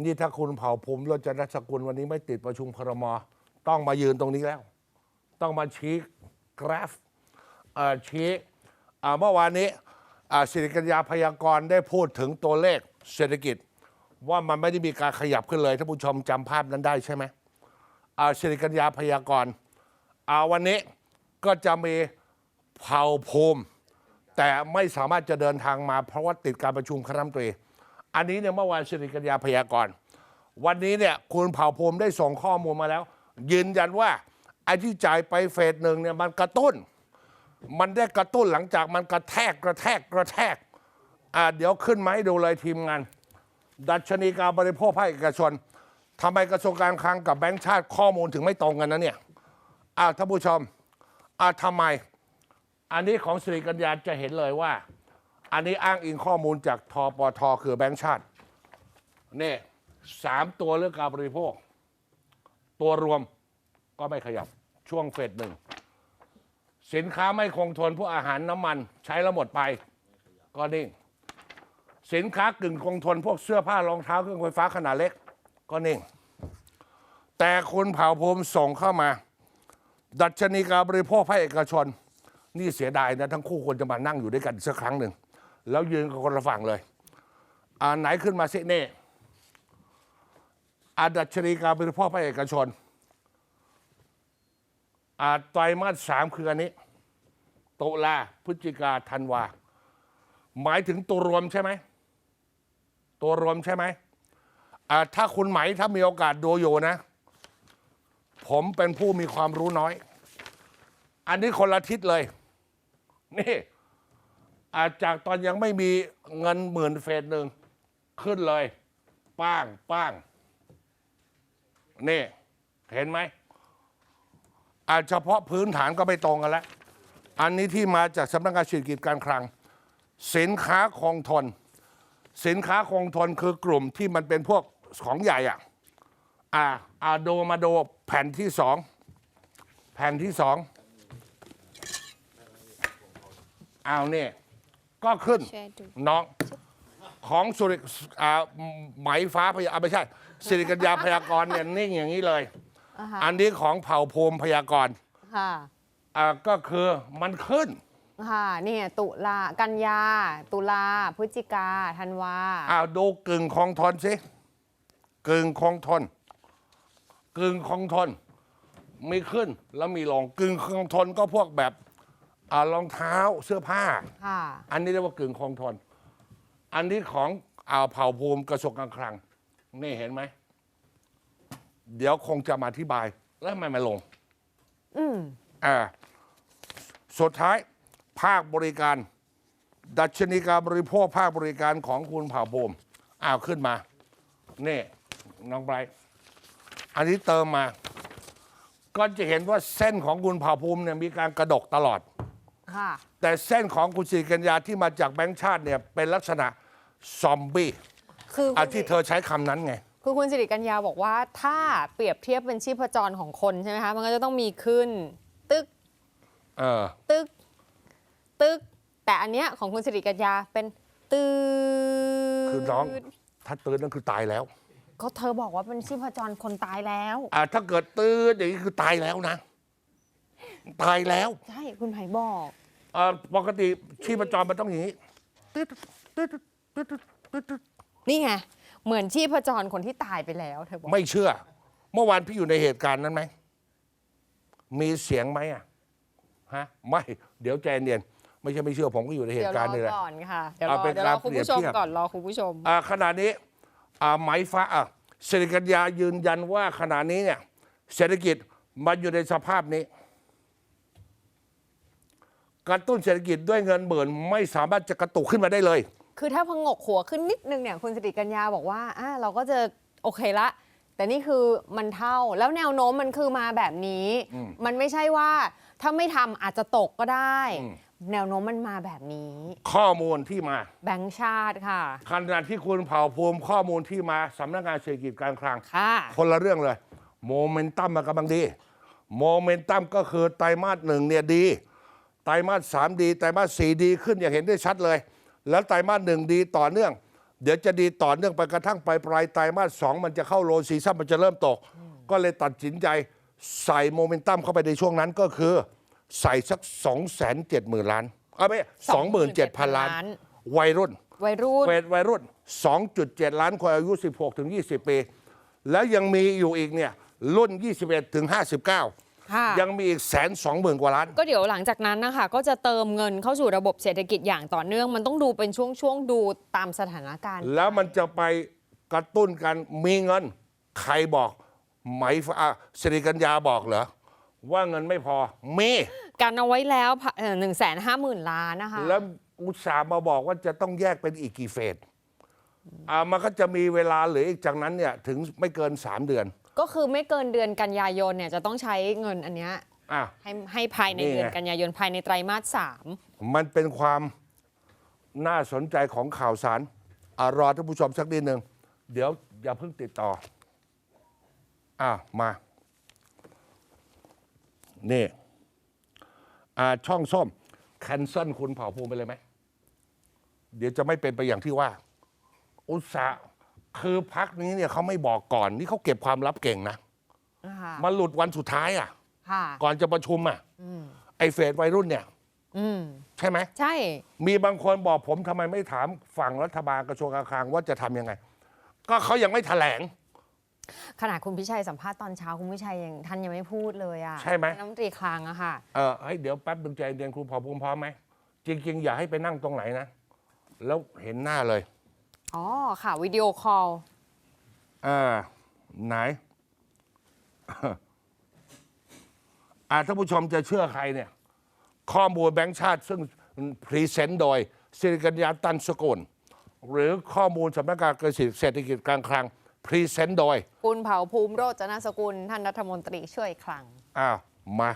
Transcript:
นี่ถ้าคุณเผ่าภูมิรจนสกุลวันนี้ไม่ติดประชุมครม ต้องมายืนตรงนี้แล้ว ต้องมาชี้กราฟชี้เมื่อวานนี้สิริกัญญาพยากรณ์ได้พูดถึงตัวเลขเศรษฐกิจ ว่ามันไม่ได้มีการขยับขึ้นเลยท่านผู้ชมจำภาพนั้นได้ใช่ไหมสิริกัญญาพยากรณ์วันนี้ก็จะมีเผ่าภูมิ แต่ไม่สามารถจะเดินทางมาเพราะว่าติดการประชุมคณะรัฐมนตรี อันนี้เนี่ยเมื่อวานสิริกัญญาพยากรณ์วันนี้เนี่ยคุณเผ่าภูมิได้ส่งข้อมูลมาแล้ว ยืนยันว่าไอ้ที่จ่ายไปเฟสหนึ่งเนี่ยมันกระตุ้น มันได้กระตุ้นหลังจากมันกระแทกกระแทกกระแทกอ่าเดี๋ยวขึ้นมาให้ดูเลยทีมงาน ดัชนีการบริโภคภาคเอกชนทำไมกระทรวงการคลังกับแบงก์ชาติข้อมูลถึงไม่ตรงกันนะเนี่ยอ้าท่านผู้ชมอ้าทำไม อันนี้ของสิริกัญญาจะเห็นเลยว่า อันนี้อ้างอิงข้อมูลจากทปทคือแบงก์ชาตินี่สามตัวเรื่องการบริโภค ตัวรวมก็ไม่ขยับช่วงเฟสหนึ่ง สินค้าไม่คงทนพวกอาหารน้ำมัน ใช้แล้วหมดไป ก็นิ่ง สินค้ากึ่งคงทนพวกเสื้อผ้ารองเท้าเครื่องไฟฟ้าขนาดเล็ก ก็นิ่ง แต่คุณเผ่าภูมิส่งเข้ามา ดัชนีการบริโภคภาคเอกชน นี่เสียดายนะ ทั้งคู่ควรจะมานั่งอยู่ด้วยกันสักครั้งหนึ่ง แล้วยืนกันคนละฝั่งเลย อ่าไหนขึ้นมาสิเน่อาดัชนีการบริโภคภาคเอกชนอาไตรมาสสามคืออันนี้ ตุลาพฤศจิกาธันวา หมายถึงตัวรวมใช่ไหม ตัวรวมใช่ไหมอ่าถ้าคุณไหมถ้ามีโอกาสดูอยู่นะ ผมเป็นผู้มีความรู้น้อย อันนี้คนละทิศเลย นี่ อาจจากตอนยังไม่มีเงินหมื่นเฟสหนึ่งขึ้นเลย ป้างป้างนี่เห็นไหมอาจเฉพาะพื้นฐานก็ไม่ตรงกันแล้ว อันนี้ที่มาจากสำนักงานเศรษฐกิจการคลัง สินค้าคงทน สินค้าคงทนคือกลุ่มที่มันเป็นพวกของใหญ่อะอ่าอ่าดูมาโดแผ่นที่สองแผ่นที่สองเอาเนี่ย ก็ขึ้นช่วยดูน้องของสุริอ่าไหมฟ้าพยาอ่าไม่ใช่ สิริกัญญาพยากรณ์เนี่ยนิ่งอย่างนี้เลยอ่าฮะอันนี้ของเผ่าภูมิพยากรณ์ค่ะอ่าก็คือมันขึ้นค่ะเนี่ยตุลากันยา ตุลาพฤศจิกาธันวาอ้าวดูกึ่งคงทนสิกึ่งคงทนกึ่งคงทน มีขึ้นแล้วมีลงกึ่งคงทนก็พวกแบบ อ่ารองเท้าเสื้อผ้า ค่ะ อันนี้เรียกว่ากึ่งคงทน อันนี้ของอ่าวเผ่าภูมิกระทรวงการคลัง นี่เห็นไหม เดี๋ยวคงจะมาอธิบาย แล้วทำไมไมาลง อืม อ่าสุดท้ายภาคบริการ ดัชนีการบริโภคภาคบริการของคุณเผ่าภูมิอ้าวขึ้นมา นี่ น้องไบรท์อันนี้เติมมา ก็จะเห็นว่าเส้นของคุณเผ่าภูมิเนี่ยมีการกระดกตลอดค่ะ แต่เส้นของคุณสิริกัญญาที่มาจากแบงค์ชาติเนี่ยเป็นลักษณะซอมบี้คืออะคุณที่เธอใช้คำนั้นไง คือคุณสิริกัญญาบอกว่าถ้าเปรียบเทียบเป็นชีพจรของคนใช่ไหมคะ มันก็จะต้องมีขึ้น ตึก เออ ตึก ตึก แต่อันเนี้ยของคุณสิริกัญญาเป็นตืดคือน้อง ถ้าตื่นนั่นคือตายแล้วก็เธอบอกว่าเป็นชีพจรคนตายแล้ว อะถ้าเกิดตื่นอย่างนี้คือตายแล้วนะ ตายแล้ว ใช่ คุณไผ่บอก เอ่อปกติชีพจรมันต้องอย่างนี้นี่ไง เหมือนชีพจรคนที่ตายไปแล้วเธอบอกไม่เชื่อ เมื่อวานพี่อยู่ในเหตุการณ์นั้นไหม มีเสียงไหมอะฮะไม่ เดี๋ยวใจเย็นไม่ใช่ไม่เชื่อผมก็อยู่ในเหเดี๋ยวตุรการอณ์นี่แหละ ก่อนค่ะ เดี๋ยวรเอาอเป็นเดี๋ยวรอการคุณผู้ชมเปรียบเทียบ ก่อนรอคุณผู้ชม อ่าขณะนี้อ่าไหมฟ้าอะสิริกัญญายืนยันว่าขณะนี้เนี่ยเศรษฐกิจมันอยู่ในสภาพนี้ กระตุ้นเศรษฐกิจด้วยเงินหมื่นไม่สามารถจะกระตุกขึ้นมาได้เลย คือถ้าพงกหัวขึ้นนิดนึงเนี่ยคุณสิริกัญญาบอกว่าอ่าเราก็จะโอเคละ แต่นี่คือมันเท่าแล้วแนวโน้มมันคือมาแบบนี้มันไม่ใช่ว่าถ้าไม่ทำอาจจะตกก็ได้แนวโน้มมันมาแบบนี้ ข้อมูลที่มาแบงค์ชาติค่ะ ขณะที่คุณเผ่าภูมิข้อมูลที่มาสำนักงานเศรษฐกิจการคลัง ค่ะ คนละเรื่องเลย โมเมนตัมมันกำลังดี โมเมนตัมก็คือไตรมาสหนึ่งเนี่ยดี ไตรมาสสามดีไตรมาสสี่ดีขึ้นอย่างเห็นได้ชัดเลย แล้วไตรมาสหนึ่งดีต่อเนื่อง เดี๋ยวจะดีต่อเนื่องไปกระทั่งไปปลายไตรมาสสองมันจะเข้าโลซีซั่นมันจะเริ่มตก ก็เลยตัดสินใจใส่โมเมนตัมเข้าไปในช่วงนั้นก็คือ ใส่สัก2 7 0 0 0 0ล้านเอาไม่สองหมื่นเจ็ดพันล้าน วัยรุ่น วัยรุ่นเฟดวัยรุ่น 2.7 ล้านคนอายุ 16 ถึง 20 ปี แล้วยังมีอยู่อีกเนี่ยรุ่น 21 ถึง 59 ค่ะ ยังมีอีกแสนสองหมื่นกว่าล้าน ก็เดี๋ยวหลังจากนั้นนะคะก็จะเติมเงินเข้าสู่ระบบเศรษฐกิจอย่างต่อเนื่อง มันต้องดูเป็นช่วงๆดูตามสถานการณ์แล้วมันจะไปกระตุ้นกันมีเงิน ใครบอกไหมฟ้าสิริกัญญาบอกเหรอ ว่าเงินไม่พอมีกันเอาไว้แล้วหนึ่งแสนห้าหมื่นล้านนะคะ แล้วอุตสาห์มาบอกว่าจะต้องแยกเป็นอีกกี่เฟสอ่ามันก็จะมีเวลาเหลืออีกจากนั้นเนี่ยถึงไม่เกิน 3 เดือน ก็คือไม่เกินเดือนกันยายนเนี่ยจะต้องใช้เงินอันเนี้ยอะ ให้ให้ภายในนี่ไง เดือนกันยายนภายในไตรมาสสามมันเป็นความน่าสนใจของข่าวสารอารอท่านผู้ชมสักนิดหนึ่ง เดี๋ยวอย่าเพิ่งติดต่อ อะมา นี่อ่าช่องส้ม แคนเซิลคุณเผ่าภูมิไปเลยไหม เดี๋ยวจะไม่เป็นไปอย่างที่ว่า อุตสาห์ คือพักนี้เนี่ยเขาไม่บอกก่อนนี่เขาเก็บความลับเก่งนะนะคะมาหลุดวันสุดท้ายอะ ค่ะก่อนจะประชุมอะไอ้เฟสวัยรุ่นเนี่ย อืมใช่ไหม ใช่ มีบางคนบอกผมทำไมไม่ถามฝั่งรัฐบาลกระทรวงการคลังว่าจะทำยังไง ก็เขายังไม่แถลง ขนาดคุณพิชัยสัมภาษณ์ตอนเช้าคุณพิชัยยังท่านยังไม่พูดเลยอะใช่ไหม น้ำตรีคลังอะค่ะ เออให้เดี๋ยวแป๊บดึงใจเรียนครูพอภูมิพร้อมไหม จริง ๆ อย่าให้ไปนั่งตรงไหนนะ แล้วเห็นหน้าเลย อ๋อ ค่ะ วิดีโอคอลอ่าไหนอ่าท่านผู้ชมจะเชื่อใครเนี่ย ข้อมูลแบงค์ชาติ ซึ่งพรีเซนต์โดยสิริกัญญาตันสกุลหรือข้อมูลสำนักงานเกษตรเศรษฐกิจการคลังพรีเซนต์โดย คุณเผ่าภูมิโรจนสกุล ท่านรัฐมนตรีช่วยคลัง อ้าว มา